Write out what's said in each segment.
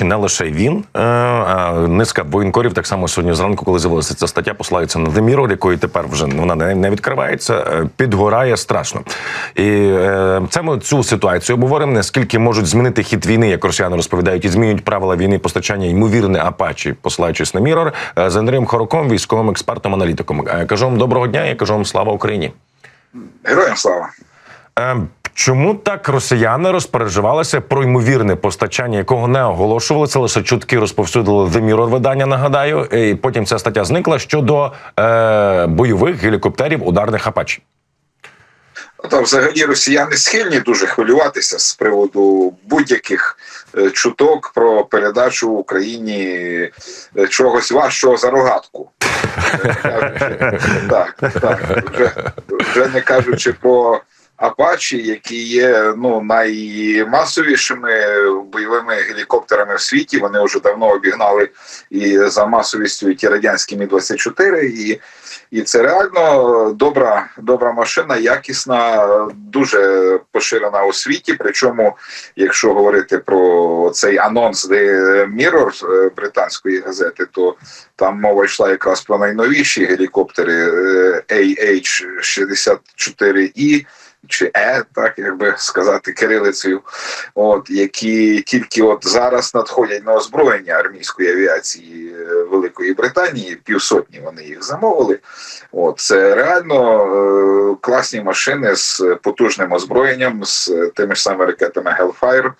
І не лише він, е, а низка воєнкорів так само сьогодні зранку, коли з'явилася ця стаття, посилаються на Mirror, якої тепер вже вона не, відкривається. е, Підгорає страшно. І е, це ми цю ситуацію обговоримо. Наскільки можуть змінити хід війни, як росіяни розповідають, і змінюють правила війни постачання ймовірне апачі, посилаючись на е, з Андрієм Хороком, військовим експертом, аналітиком. Кажу вам доброго дня. Я кажу вам слава Україні. Героям слава. Чому так росіяни розпереживалися про ймовірне постачання, якого не оголошували? Це лише чутки розповсюдили The Mirror видання. Нагадаю, і потім ця стаття зникла щодо е, бойових гелікоптерів ударних Апачі. Та взагалі росіяни схильні дуже хвилюватися з приводу будь-яких е, чуток про передачу Україні е, чогось важчого за рогатку. Так, так. Вже, вже не кажучи про Апачі, які є ну наймасовішими бойовими гелікоптерами в світі. Вони вже давно обігнали і за масовістю і ті радянські Мі 24 і і це реально добра, добра машина, якісна, дуже поширена у світі. Причому, якщо говорити про цей анонс The Mirror е, британської газети, то там мова йшла якраз про найновіші гелікоптери е, AH-64E, чи Е, так якби сказати кирилицею, от які тільки от зараз надходять на озброєння армійської авіації е, Великої Британії, півсотні вони їх замовили. От це реально е, класні машини з потужним озброєнням, з тими ж самими ракетами Hellfire,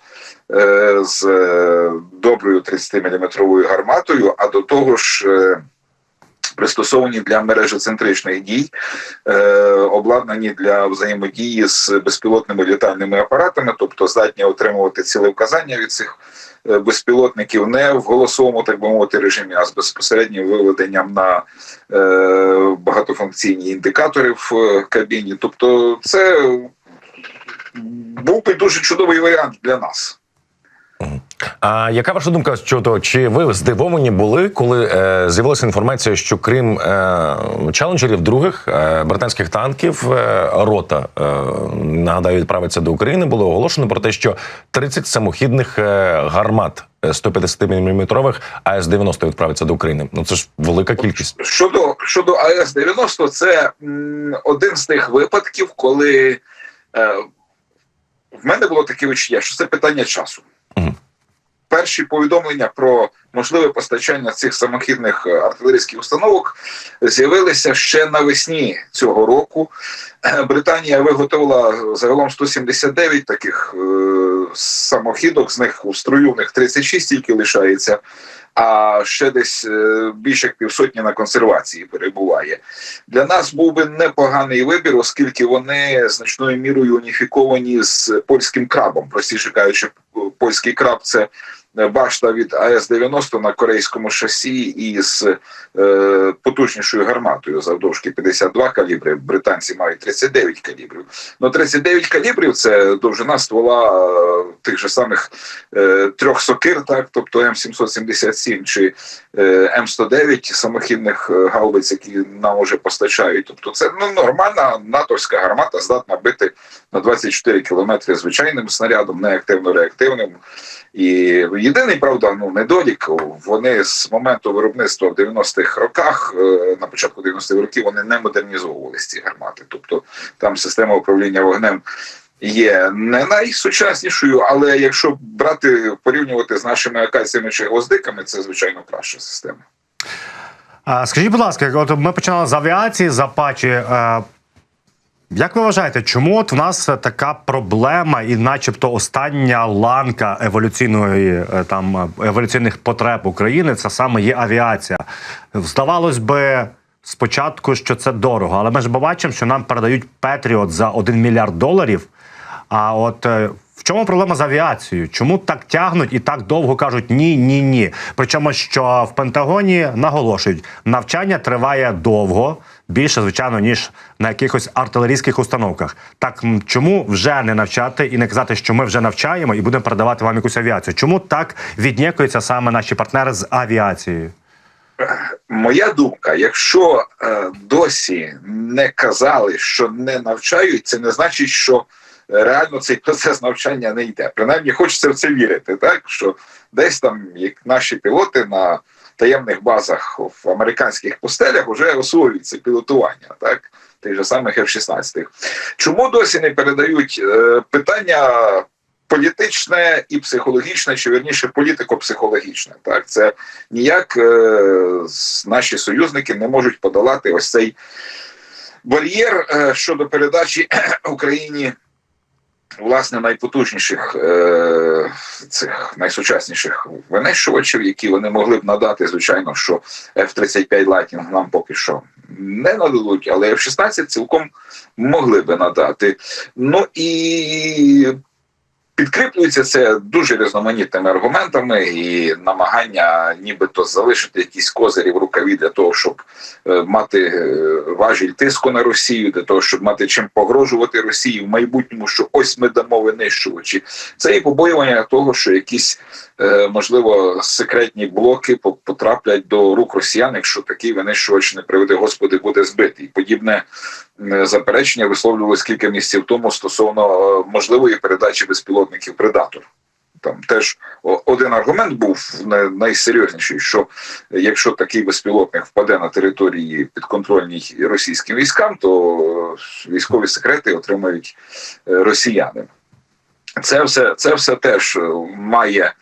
е, з е, доброю 30-мм гарматою, а до того ж. Е, Пристосовані для мережецентричних дій, е, обладнані для взаємодії з безпілотними літальними апаратами, тобто здатні отримувати цілевказання від цих е, безпілотників не в голосовому, так би мовити, режимі, а з безпосереднім виведенням на е, багатофункційні індикатори в кабіні. Тобто, це був би дуже чудовий варіант для нас. А яка ваша думка щодо чи ви здивовані були, коли е, з'явилася інформація, що крім е, челенджерів других е, британських танків, е, рота е, нагадаю, відправиться до України, було оголошено про те, що 30 самохідних е, гармат 150 мм АС-90 відправиться до України. Ну це ж велика кількість. Щодо щодо АЕС 90 це м, один з тих випадків, коли е, в мене було таке відчуття, що це питання часу. Перші повідомлення про можливе постачання цих самохідних е, артилерійських установок з'явилися ще навесні цього року. Е, Британія виготовила загалом 179 таких е, самохідок, з них у строю в них 36 тільки лишається а ще десь більше як півсотні на консервації перебуває. Для нас був би непоганий вибір, оскільки вони значною мірою уніфіковані з польським крабом. Простіше кажучи, польський краб це башта від АС-90 на корейському шасі із е, потужнішою гарматою завдовжки 52 калібри. Британці мають 39 калібрів. Ну 39 калібрів це довжина ствола е, тих же самих е, трьох сокир, так тобто М777 чи е, М109 самохідних е, гаубиць, які нам уже постачають. Тобто, це ну нормальна натовська гармата, здатна бити на 24 кілометри звичайним снарядом, неактивно-реактивним. І єдиний правда, ну недолік. Вони з моменту виробництва в 90-х роках, е, на початку 90-х років, вони не модернізовувалися ці гармати. Тобто там система управління вогнем є не найсучаснішою, але якщо брати порівнювати з нашими акаціями чи гвоздиками, це звичайно краща система. А, скажіть, будь ласка, от ми починали з авіації, з Апачі. Е, Як ви вважаєте, чому от в нас така проблема, і, начебто, остання ланка еволюційної е, там еволюційних потреб України це саме є авіація? Здавалось би, спочатку, що це дорого, але ми ж бачимо, що нам передають Петріот за 1 мільярд доларів. А от е, в чому проблема з авіацією? Чому так тягнуть і так довго кажуть ні, ні, ні? Причому, що в Пентагоні наголошують, навчання триває довго, більше, звичайно, ніж на якихось артилерійських установках. Так чому вже не навчати і не казати, що ми вже навчаємо і будемо передавати вам якусь авіацію? Чому так віднікуються саме наші партнери з авіацією? Моя думка: якщо е, досі не казали, що не навчають, це не значить, що реально цей процес навчання не йде. Принаймні, хочеться в це вірити, так що десь там як наші пілоти на таємних базах в американських постелях вже освоюють це пілотування, так тих же самих F-16. Чому досі не передають е, питання? Політичне і психологічне, чи вірніше політико-психологічне, так це ніяк е, наші союзники не можуть подолати ось цей бар'єр е, щодо передачі Україні власне найпотужніших е, цих найсучасніших винищувачів, які вони могли б надати. Звичайно, що F-35 Lightning нам поки що не нададуть, але F-16 цілком могли би надати. Ну і Підкріплюється це дуже різноманітними аргументами і намагання, нібито залишити якісь козирі в рукаві для того, щоб е, мати е, важіль тиску на Росію, для того, щоб мати чим погрожувати Росії в майбутньому, що ось ми дамо винищувачі. Це і побоювання того, що якісь е, можливо секретні блоки по- потраплять до рук росіян, якщо такий винищувач не приведе Господи, буде збитий. Подібне заперечення висловлювалось кілька місяців тому стосовно е, можливої передачі безпілотників Предатор. Там теж один аргумент був най- найсерйозніший, що якщо такий безпілотник впаде на території підконтрольній російським військам, то е, військові секрети отримають е, росіяни. Це все, це все теж е, має е,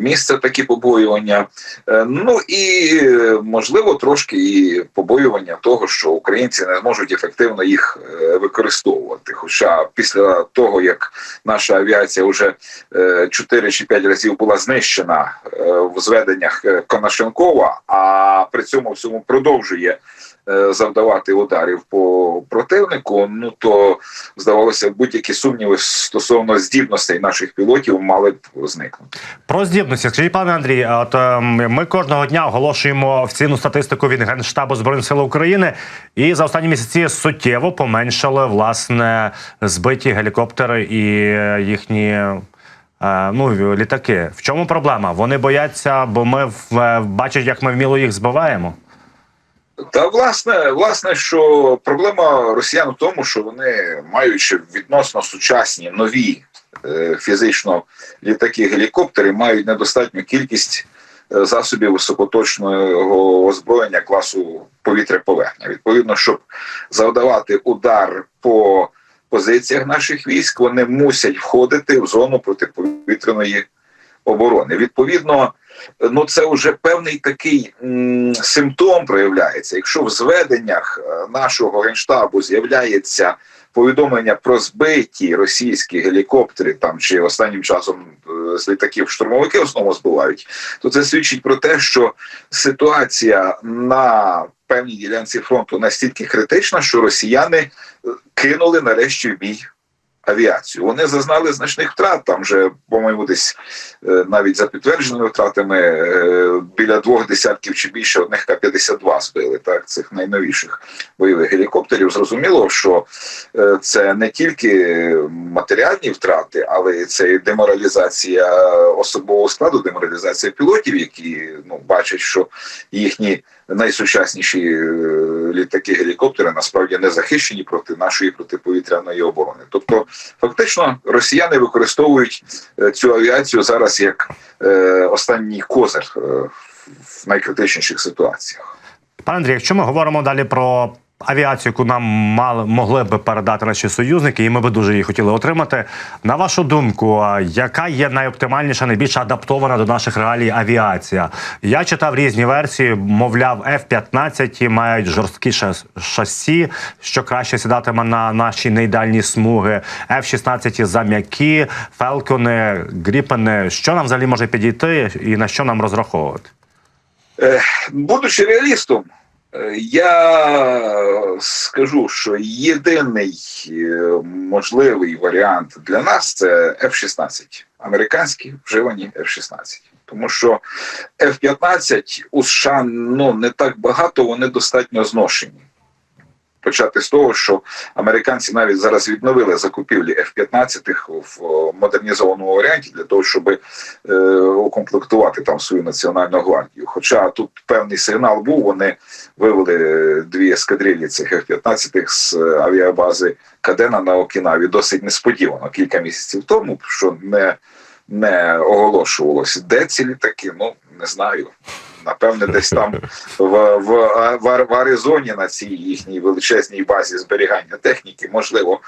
місце такі побоювання. Е, ну і е, можливо трошки і побоювання того, що українці не зможуть ефективно їх е, використовувати. Хоча після того як наша авіація вже е, 4 чи 5 разів була знищена е, в зведеннях е, Конашенкова, а при цьому всьому продовжує е, завдавати ударів по противнику, ну то здавалося, будь-які сумніви стосовно здібностей наших пілотів мали б зникнути. Про здібності, скажіть, пане Андрій, от ем, ми кожного дня оголошуємо офіційну статистику від Генштабу Збройних сил України, і за останні місяці суттєво поменшали власне збиті гелікоптери і е, їхні. е, Ну, літаки. В чому проблема? Вони бояться, бо ми е, бачать, як ми вміло їх збиваємо. Та власне, власне, що проблема росіян в тому, що вони маючи відносно сучасні нові фізично літаки гелікоптери, мають недостатню кількість е, засобів високоточного озброєння класу повітря-поверхня. Відповідно, щоб завдавати удар по позиціях наших військ, вони мусять входити в зону протиповітряної оборони. Відповідно, ну це вже певний такий симптом проявляється. Якщо в зведеннях е, нашого генштабу з'являється повідомлення про збиті російські гелікоптери, там чи останнім часом е, з літаків штурмовики в основному збивають, то це свідчить про те, що ситуація на певній ділянці фронту настільки критична, що росіяни е, кинули нарешті бій авіацію. Вони зазнали значних втрат. Там вже, по-моєму, десь е, навіть за підтвердженими втратами е, біля двох десятків чи більше одних К-52 збили, так, цих найновіших бойових гелікоптерів. Зрозуміло, що е, це не тільки матеріальні втрати, але це і деморалізація особового складу, деморалізація пілотів, які ну, бачать, що їхні найсучасніші літаки гелікоптери насправді не захищені проти нашої протиповітряної оборони. Тобто, фактично, росіяни використовують е, цю авіацію зараз як е, останній козир е, в найкритичніших ситуаціях. Пане Андрій, якщо ми говоримо далі про авіацію, яку нам мали могли би передати наші союзники, і ми би дуже її хотіли отримати. На вашу думку, яка є найоптимальніша, найбільш адаптована до наших реалій авіація? Я читав різні версії. Мовляв, F-15 мають жорсткі шасі, що краще сідатиме на наші неідеальні смуги. F-16 зам'які, фелкони, гріпени. Що нам взагалі може підійти і на що нам розраховувати? Е, Будучи реалістом, я скажу, що єдиний е, можливий варіант для нас це F-16, американські вживані F-16. Тому що F-15 у США ну, не так багато, вони достатньо зношені. Почати з того, що американці навіть зараз відновили закупівлі F-15 в модернізованому варіанті для того, щоб е, укомплектувати там свою національну гвардію. Хоча тут певний сигнал був, вони вивели е, дві ескадрилі цих F-15 з е, авіабази Кадена на Окінаві досить несподівано кілька місяців тому, що не, не оголошувалося. Де ці літаки? Ну не знаю. Напевне, десь там в, в, в, в Аризоні на цій їхній величезній базі зберігання техніки, можливо.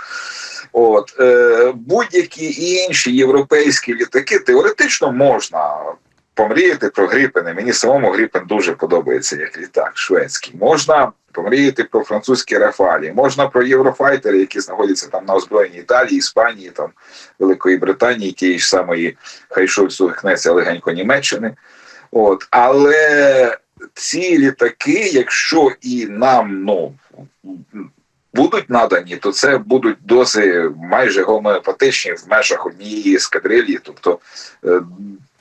От е, будь-які інші європейські літаки теоретично можна помріяти про Гріпени. Мені самому Гріпен дуже подобається як літак шведський. Можна помріяти про французькі Рафалі, можна про єврофайтери, які знаходяться там на озброєнні Італії, Іспанії, там Великої Британії, тієї ж самої хай Шольцу гнеться легенько Німеччини. От, але ці літаки, якщо і нам ну будуть надані, то це будуть дози майже гомеопатичні в межах однієї ескадрилі, тобто, е,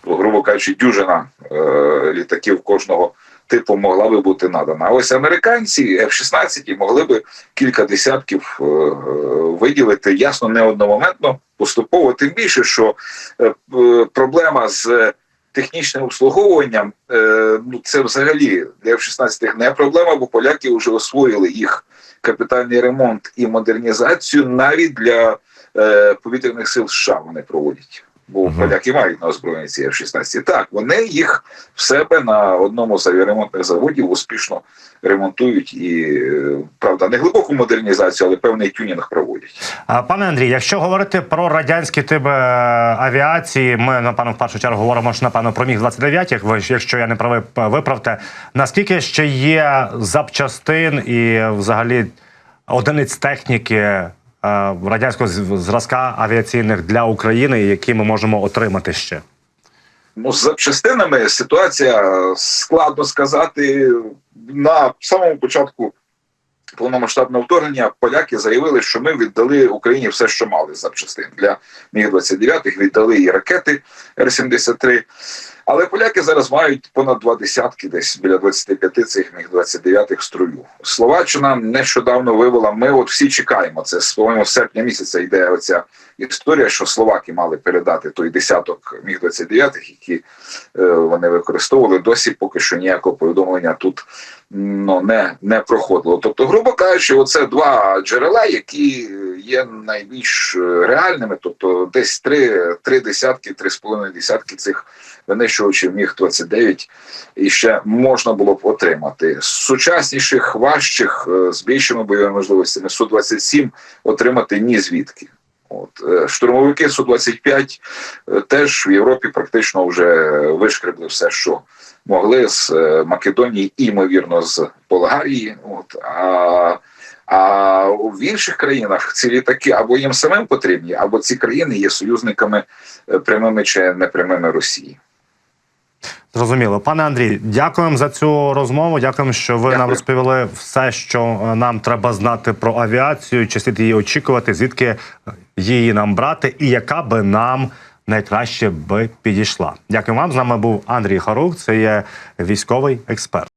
грубо кажучи, дюжина е, літаків кожного типу могла би бути надана. А ось американці F-16 могли би кілька десятків е, виділити ясно не одномоментно, поступово, тим більше, що проблема з технічним обслуговуванням, е, ну це взагалі для F-16 не проблема, бо поляки вже освоїли їх капітальний ремонт і модернізацію навіть для е, повітряних сил США вони проводять. Бо Мгм. поляки мають на озброєнні ці F-16. Так, вони їх в себе на одному з авіаремонтних заводів успішно ремонтують і, е, правда, не глибоку модернізацію, але певний тюнінг проводять. А, Пане Андрій, якщо говорити про радянські типи е, авіації, ми напевно в першу чергу говоримо ж напевно про міг 29 як ви якщо я не правий, виправте. Наскільки ще є запчастин і взагалі одиниць техніки е, радянського зразка авіаційних для України, які ми можемо отримати ще? Ну, з запчастинами ситуація складно сказати. На самому початку повномасштабного вторгнення поляки заявили, що ми віддали Україні все, що мали запчастин. Для Міг-29 віддали і ракети Р-73. Але поляки зараз мають понад два десятки, десь біля 25 цих Міг-29 в строю. Словаччина нещодавно вивела. Ми от всі чекаємо. Це з по-моєму, серпня місяця йде оця історія, що словаки мали передати той десяток Міг-29, які е, вони використовували. Досі поки що ніякого повідомлення тут ну, не, не проходило. Тобто, грубо кажучи, оце два джерела, які є найбільш е, реальними, тобто десь три, три десятки, три з половиною десятки цих винищувачів міг 29 і ще можна було б отримати. З сучасніших, важчих, е, з більшими бойовими можливостями Су-27 отримати ні звідки. От е, штурмовики Су-25 е, теж в Європі практично вже вишкребли все, що могли з е, Македонії, і, ймовірно, з Болгарії. От а, а в інших країнах ці літаки або їм самим потрібні, або ці країни є союзниками е, прямими чи непрямими Росії. Зрозуміло, пане Андрій, дякуємо за цю розмову. Дякуємо, що ви нам розповіли все, що е, нам треба знати про авіацію, чи слід її очікувати, звідки її нам брати, і яка би нам найкраще би підійшла. Дякую вам. З нами був Андрій Харук, це є військовий експерт.